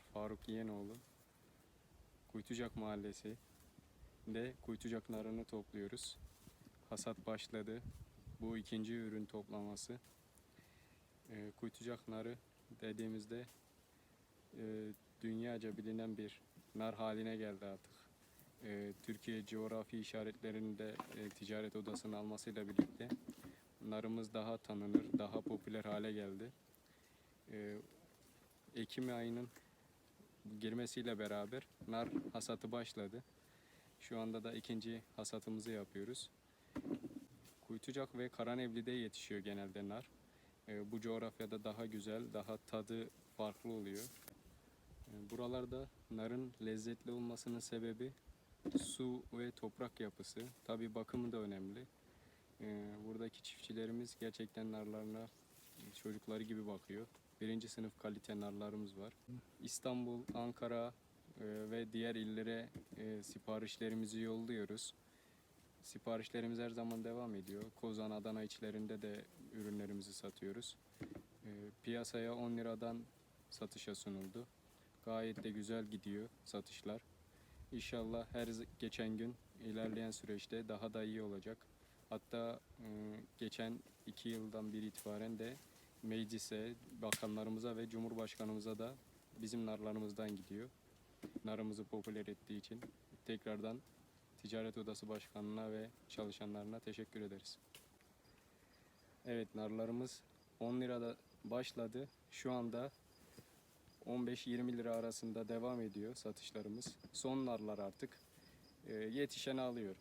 Merhabalar Faruk Yeğenoğlu. Kuytucak Mahallesi de kuytucak narını topluyoruz. Hasat başladı. Bu ikinci ürün toplaması. Ee, kuytucak narı dediğimizde e, dünyaca bilinen bir nar haline geldi artık. Ee, Türkiye coğrafi işaretlerini de e, ticaret odasının almasıyla birlikte narımız daha tanınır, daha popüler hale geldi. Ee, Ekim ayının girmesiyle beraber nar hasatı başladı. Şu anda da ikinci hasatımızı yapıyoruz. Kuytucak ve Karanevli'de yetişiyor genelde nar. Ee, bu coğrafyada daha güzel, daha tadı farklı oluyor. Ee, buralarda narın lezzetli olmasının sebebi su ve toprak yapısı. Tabi bakımı da önemli. Ee, buradaki çiftçilerimiz gerçekten narlarına çocukları gibi bakıyor. Birinci sınıf kalite narlarımız var. İstanbul, Ankara e, ve diğer illere e, siparişlerimizi yolluyoruz. Siparişlerimiz her zaman devam ediyor. Kozan, Adana içlerinde de ürünlerimizi satıyoruz. E, Piyasaya 10 liradan satışa sunuldu. Gayet de güzel gidiyor satışlar. İnşallah her geçen gün ilerleyen süreçte daha da iyi olacak. Hatta e, geçen iki yıldan bir itibaren de meclise, bakanlarımıza ve cumhurbaşkanımıza da bizim narlarımızdan gidiyor. Narımızı popüler ettiği için tekrardan Ticaret Odası Başkanı'na ve çalışanlarına teşekkür ederiz. Evet narlarımız 10 lirada başladı. Şu anda 15-20 lira arasında devam ediyor satışlarımız. Son narlar artık. Ee, yetişeni alıyor.